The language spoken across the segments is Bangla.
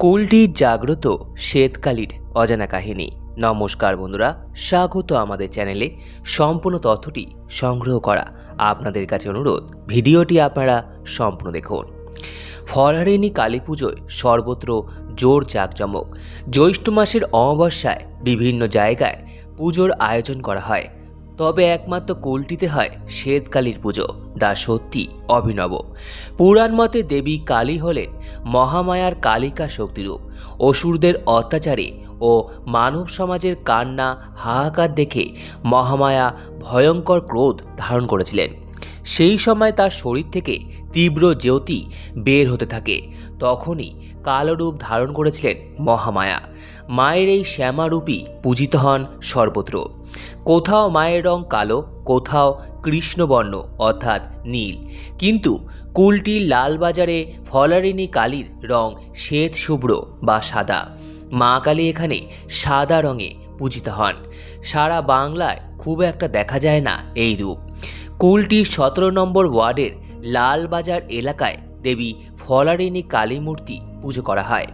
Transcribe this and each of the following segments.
কুলটি জাগ্রত শ্বেতকালীর অজানা কাহিনী। নমস্কার বন্ধুরা, স্বাগত আমাদের চ্যানেলে। সম্পূর্ণ তথ্যটি সংগ্রহ করা আপনাদের কাছে অনুরোধ, ভিডিওটি আপনারা সম্পূর্ণ দেখুন। ফলহারিণী কালী পুজোয় সর্বত্র জোর জাঁকজমক। জ্যৈষ্ঠ মাসের অমাবস্যায় বিভিন্ন জায়গায় পুজোর আয়োজন করা হয়। তবে একমাত্র কুলটিতে হয় শ্বেতকালীর পুজো, যা সত্যি অভিনব। পুরাণ মতে দেবী কালী হলেন মহামায়ার কালিকা শক্তিরূপ। অসুরদের অত্যাচারে ও মানব সমাজের কান্না, হাহাকার দেখে মহামায়া ভয়ঙ্কর ক্রোধ ধারণ করেছিলেন। সেই সময় তার শরীর থেকে তীব্র জ্যোতি বের হতে থাকে। তখনই কালো রূপ ধারণ করেছিলেন মহামায়া। মায়ের এই শ্যামারূপী পূজিত হন সর্বত্র। কোথাও মায়ের রং কালো, কোথাও কৃষ্ণবর্ণ, অর্থাৎ নীল। কিন্তু কুলটির লালবাজারে ফলারিনী কালীর রং শ্বেত শুভ্র বা সাদা। মা কালী এখানে সাদা রঙে পূজিত হন। সারা বাংলায় খুব একটা দেখা যায় না এই রূপ। কুলটির সতেরো নম্বর ওয়ার্ডের লালবাজার এলাকায় দেবী ফলারিনী কালী মূর্তি পুজো করা হয়।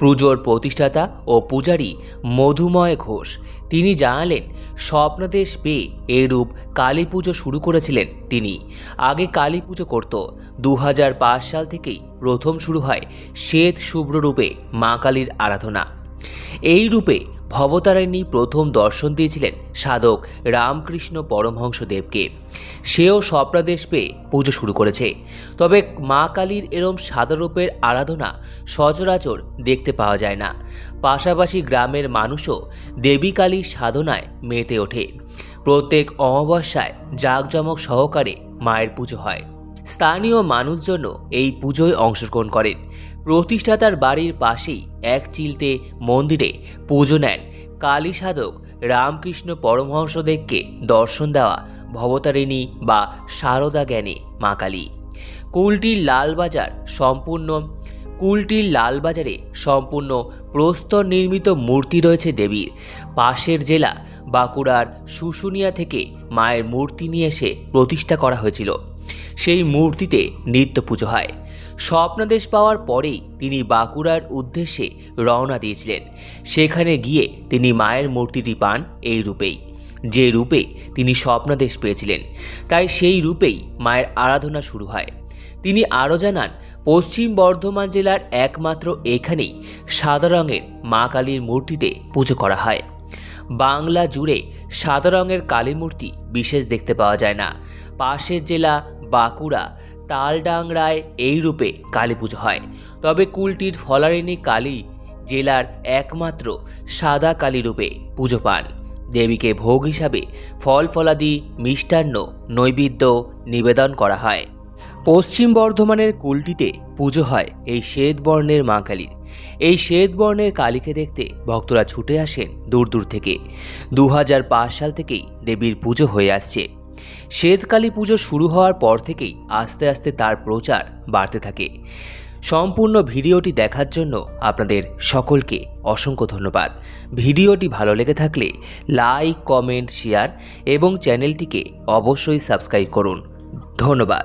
পুজোর প্রতিষ্ঠাতা ও পূজারী মধুময় ঘোষ। তিনি জানালেন, স্বপ্নদেশ পেয়ে এরূপ রূপ কালী পুজো শুরু করেছিলেন তিনি। আগে কালী পুজো করত। দু হাজার পাঁচ সাল থেকেই প্রথম শুরু হয় শ্বেত শুভ্র রূপে মা কালীর আরাধনা। এই রূপে ভবতারিণী প্রথম দর্শন দিয়েছিলেন সাধক রামকৃষ্ণ পরমহংস দেবকে সেও স্বপ্নাদেশ পেয়ে পুজো শুরু করেছে। তবে মা কালীর এরম সাদা রূপের আরাধনা সচরাচর দেখতে পাওয়া যায় না। পাশাপাশি গ্রামের মানুষও দেবী কালীর সাধনায় মেতে ওঠে। প্রত্যেক অমাবস্যায় জাঁকজমক সহকারে মায়ের পুজো হয়। স্থানীয় মানুষজন এই পুজোয় অংশগ্রহণ করেন। প্রতিষ্ঠাতার বাড়ির পাশেই এক চিলতে মন্দিরে পুজো নেন। কালী সাধক রামকৃষ্ণ পরমহংসদেবকে দর্শন দেওয়া ভবতারিণী বা সারদা জ্ঞানে মা কালী। কুলটির লালবাজার সম্পূর্ণ কুলটির লালবাজারে সম্পূর্ণ প্রস্তর নির্মিত মূর্তি রয়েছে দেবীর। পাশের জেলা বাঁকুড়ার শুশুনিয়া থেকে মায়ের মূর্তি নিয়ে এসে প্রতিষ্ঠা করা হয়েছিল। সেই মূর্তিতে নিত্য পুজো হয়। স্বপ্নাদেশ পাওয়ার পরেই তিনি বাঁকুড়ার উদ্দেশ্যে রওনা দিয়েছিলেন। সেখানে গিয়ে তিনি মায়ের মূর্তিটি পান এই রূপেই, যে রূপে তিনি স্বপ্নাদেশ পেয়েছিলেন। তাই সেই রূপেই মায়ের আরাধনা শুরু হয়। তিনি আরও জানান, পশ্চিম বর্ধমান জেলার একমাত্র এখানেই সাদা রঙের মা কালীর মূর্তিতে পুজো করা হয়। বাংলা জুড়ে সাদা রঙের কালী মূর্তি বিশেষ দেখতে পাওয়া যায় না। পাশের জেলা বাঁকুড়া তালডাংরায় এই রূপে কালী পুজো হয়। তবে কুলটির ফলারিনী কালী জেলার একমাত্র সাদা কালী রূপে পুজো পান। দেবীকে ভোগ হিসাবে ফল ফলাদি মিষ্টান্ন নৈবেদ্য নিবেদন করা হয়। পশ্চিম বর্ধমানের কুলটিতে পুজো হয় এই শ্বেত বর্ণের মা কালীর। এই শ্বেত বর্ণের কালীকে দেখতে ভক্তরা ছুটে আসেন দূর দূর থেকে। দু সাল থেকেই দেবীর পুজো হয়ে আসছে। শ্বেতকালী পুজো শুরু হওয়ার পর থেকেই আস্তে আস্তে তার প্রচার বাড়তে থাকে। সম্পূর্ণ ভিডিওটি দেখার জন্য আপনাদের সকলকে অসংখ্য ধন্যবাদ। ভিডিওটি ভালো লেগে থাকলে লাইক, কমেন্ট, শেয়ার এবং চ্যানেলটিকে অবশ্যই সাবস্ক্রাইব করুন। ধন্যবাদ।